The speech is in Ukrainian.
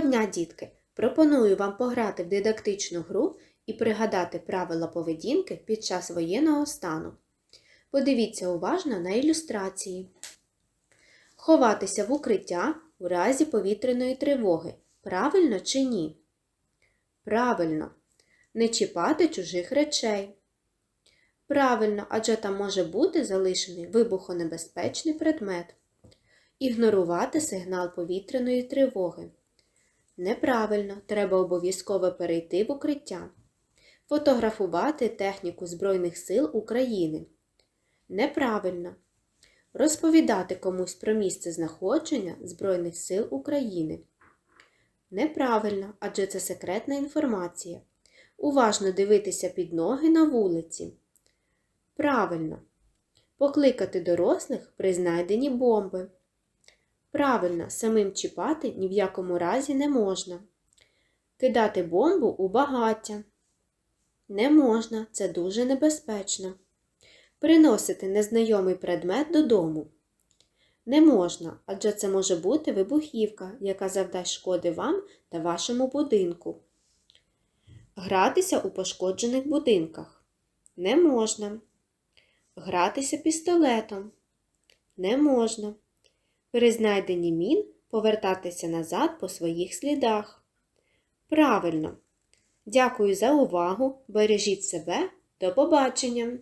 Доброго дня, дітки! Пропоную вам пограти в дидактичну гру і пригадати правила поведінки під час воєнного стану. Подивіться уважно на ілюстрації. Ховатися в укриття у разі повітряної тривоги. Правильно чи ні? Правильно. Не чіпати чужих речей. Правильно, адже там може бути залишений вибухонебезпечний предмет. Ігнорувати сигнал повітряної тривоги. Неправильно, треба обов'язково перейти в укриття. Фотографувати техніку Збройних сил України. Неправильно. Розповідати комусь про місце знаходження Збройних сил України. Неправильно, адже це секретна інформація. Уважно дивитися під ноги на вулиці. Правильно. Покликати дорослих при знайденні бомби. Правильно, самим чіпати ні в якому разі не можна. Кидати бомбу у багаття. Не можна, це дуже небезпечно. Приносити незнайомий предмет додому. Не можна, адже це може бути вибухівка, яка завдасть шкоди вам та вашому будинку. Гратися у пошкоджених будинках. Не можна. Гратися пістолетом. Не можна. При знайденні мін повертатися назад по своїх слідах. Правильно. Дякую за увагу. Бережіть себе. До побачення!